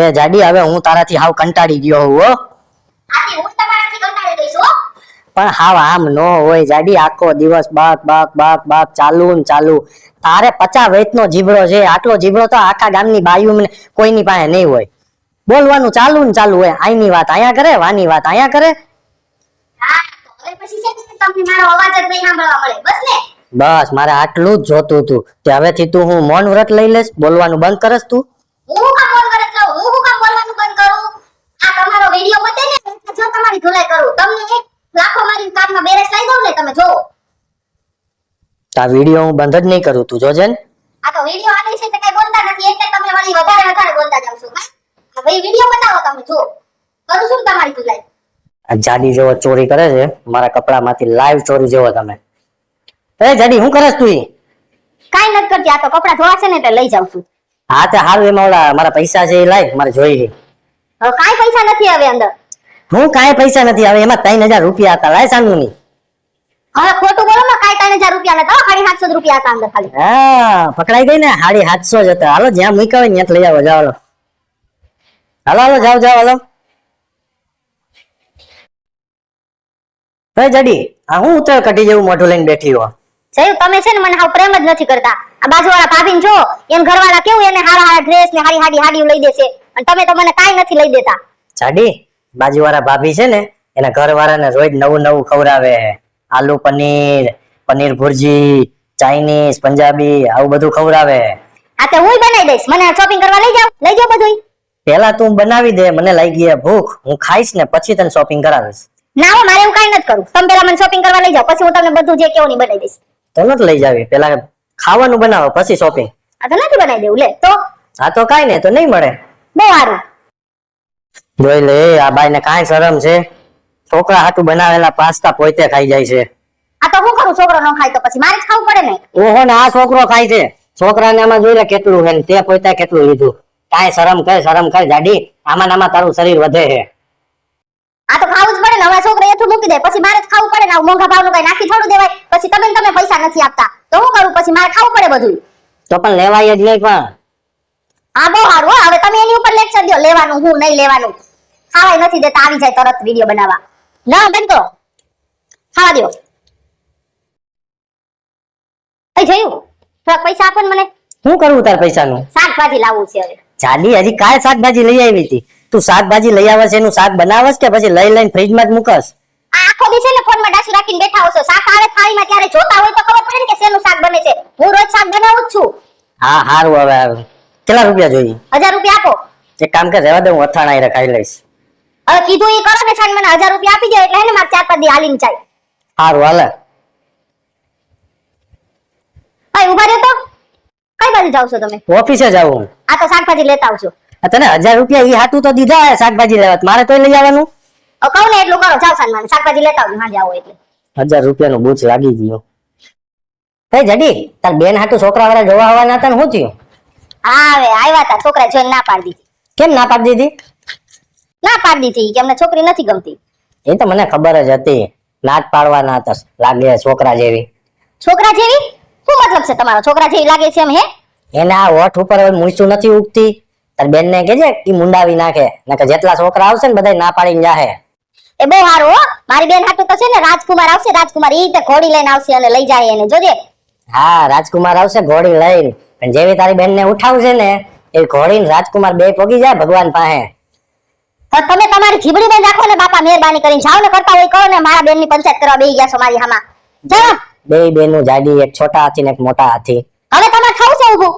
એ જાડી હવે હું તારાથી હાવ કંટાળી ગયો હોઉં. પણ હાવ આમ ન હોય જાડી આખો દિવસ બાક બાક બાક બાક ચાલુ ને ચાલુ. તારે પચાસ વેતનો જીબડો છે આટલો જીબડો તો આખા ગામની બાયુ કોઈની પાસે નહીં હોય. બોલવાનું ચાલુ ને ચાલુ હોય આઈની વાત અહીંયા કરે વાની વાત અહીંયા કરે. બસ મારે આટલું જ જોતું હતું તે હવેથી તું હું મૌન વ્રત લઈ લઈશ બોલવાનું બંધ કરસ તું હું હું કામ બોલ કરત રહું હું હું કામ બોલવાનું બંધ કરું આ તમારો વિડિયો પતે ને એટલે જો તમારી ધુલાઈ કરું તમને એક લાખો મારી કાનમાં બેરેસ લઈ દઉં ને તમે જોવો તો આ વીડિયો હું બંધ જ નહીં કરું તું જોજે ને આ તો વીડિયો આલે છે તો કઈ બોલતા નથી એટલે તમે વળી વધારે વધારે બોલતા જાવ છો. હા આ ભાઈ વીડિયો બતાવો તમે જો કરું છું તમારી ધુલાઈ આ જાડી જેવો ચોરી કરે છે મારા કપડામાંથી લાઈવ ચોરી જેવો તમે. એ જાડી હું કરસ તું કાઈ નથી કરતી આ તો કપડા ધોવાશે ને એટલે લઈ જાઉં છું. હા તે હારું એમાં ઓલા મારા પૈસા છે એ લાઈ મારે જોઈ લે. હવે કાઈ પૈસા નથી હવે અંદર. હું કાઈ પૈસા નથી આવે એમાં ત્રણ હજાર રૂપિયા હતા લાય સાનું ની હવે ખોટું બોલો ત્રણ હજાર રૂપિયા નતા સાડી સાતસો રૂપિયા હતા અંદર ખાલી. હા પકડાઈ ગઈ ને? હાડી સાતસો જ હતા. હાલો જ્યાં મૂક્યા હોય ત્યાં લઈ આવો જાઓ હાલો. હાલો હાલો જાઓ જાઓ હાલો. ભાઈ જડી આ હું ઉતર કટી જેવું મોઢું લઈને બેઠી હો? જયું તમે છે ને મને હાવ પ્રેમ જ નથી કરતા. આ બાજુવાળા ભાભીને જો એમ ઘરવાળા કેવું એને હારા હારા ડ્રેસ ને હારી હાડી લઈ દેશે. અને તમે તો મને કાઈ નથી લઈ દેતા. જાડી બાજુવાળા ભાભી છે ને એના ઘરવાળાને રોજ નવું નવું ખવડાવે આલુ પનીર પનીર ભુરજી ચાઇનીઝ પંજાબી આવું બધું ખવડાવે. આ તો હું બનાવી દઈશ. મને શોપિંગ કરવા લઈ જાવ લઈ જાવ બધું પેલા તું બનાવી દે મને લાગી ભૂખ. હું ખાઈશ ને પછી તને શોપિંગ કરાવીશ. ના હો મારે એવું કાઈ નથી કરું તમે પેલા મને શોપિંગ કરવા લઈ જાવ પછી હું તમને બધું જે કેવું ની બનાવી દઈશ. તો નથી લઈ જાવી. પેલા ખાવાનું બનાવો પછી શોપિંગ આ તો નથી બનાવી દેવું. લે તો? આ તો કાઈ ને તો નહીં મળે. બહુ સારું. જોઈ લે આ બાઈ ને કાઈ શરમ છે? છોકરા હાટું બનાવેલા પાસ્તા પોતે ખાઈ જાય છે. આ તો હું કરું? છોકરો નો ખાય તો પછી મારે જ ખાવું પડે ને. ઓહો ને આ છોકરો ખાય છે. છોકરાને આમાં જોઈ લે કેટલું હે તે પોતા કેટલું લીધું. કાંઈ શરમ કર શરમ કર જાડી. આમાં નામાં તારું શરીર વધે છે. આ તો ખાવું જ પડે ને. હવે છોકરો એઠું મૂકી દે. પછી મારે જ ખાવું પડે ને. આવું મોંઘા ભાવનું કઈ નાખી થોડું દેવાય. પછી તમે તમે પૈસા નથી આપતા. તો હું કરું? પછી મારે ખાવું પડે બધું. તો પણ લેવાય જ નહીં પણ. હા બહુ સારું હવે તમે એની ઉપર લેક્ચર દો લેવાનું હું નહીં લેવાનું. ખાવાય નથી દેતા. આવી જાય તરત વીડિયો બનાવવા. ના બનતો ખાવા દો એ જોયું? થોડાક પૈસા આપો ને મને. શું કરવું તાર પૈસાનું? શાકભાજી લાવવું છે હવે. જાડી હજી કાંઈ શાકભાજી લઈ આવી હતી. તું શાકભાજી લઈ આવે છે એનું શાક બનાવસ કે પછી લઈ લઈને ફ્રીજમાં જ મૂકસ? આખો દી છે ને ફોનમાં ડાસી રાખીને બેઠા હશો. શાક આવે થાળીમાં ત્યારે જોતા હોય તો ખબર પડે ને કે શેનું શાક બને છે. હું રોજ શાક બનાવું જ છું. હા હારું હવે. કેટલા રૂપિયા જોઈએ? હજાર રૂપિયા આપો. એક કામ કર રહેવા દે હું અથાણા લઈશ. હવે કીધું એ કરો ને છાન મને. હજાર રૂપિયા આપી દે એટલે હે ને મારે ચાર પાંચ દી હાલીને જાય. હારું હાલે. ભાઈ ઊભા રહ્યો તો? કઈ બાજુ જાવ છો તમે? ઓફિસે જાવું આ તો શાકભાજી લેતા આવજો. આ તને 1000 રૂપિયા ઈ હાટું તો દીધા શાકભાજી લેવા. મારે તોય લઈ આવવાનું? હવે કહું ને એટલું કરો. જાવ સાન મને શાકભાજી લેતા આવજો. હા જાવ એટલે. હજાર રૂપિયાનું બૂચ લાગી ગયો. હે જડી તાર બેન હાટું છોકરા વાળા જોવા આવવાના હતા ને શું થયું? હા હવે આવ્યા હતા છોકરા જોઈને ના પાડી દીધી. કેમ ના પાડી દીધી? ના પાડી દીધી. કે અમને છોકરી નથી ગમતી. એ તો મને ખબર જ હતી. નાટ પાડવાના હતા. લાગે છોકરા જેવી. છોકરા જેવી? શું મતલબ છે તમારો? છોકરા જેવી લાગે છે એમ હે? એના હોઠ ઉપર હવે મૂછું નથી ઉગતી. તાર બેન ને કેજે ઈ મુંડાવી નાખે. નકર જેટલા છોકરા આવશે ને બધા ના પાડીને જાહે. એ બહુ સારું હો. મારી બેન હાટું તો છે ને રાજકુમાર આવશે રાજકુમાર ઈ તે ઘોડી લઈને આવશે અને લઈ જાય એને જોજે. હા રાજકુમાર આવશે ઘોડી લઈને. પણ જેવી તારી બેન ને ઉઠાવશે ને એ ઘોડી ને રાજકુમાર બે પોગી જાય ભગવાન પાસે. તો તમે તમારી જીબડી બેન રાખો ને બાપા મહેરબાની કરીને. જાઓ ને કરતા હોય કહો ને મારા બેનની પંચાયત કરવા બેહી ગયા છો મારી હામાં. જાઓ. બે બેનું જાડી એક છોટા હાથી ને એક મોટા હાથી હવે તમે ખાવ છો ઊભું.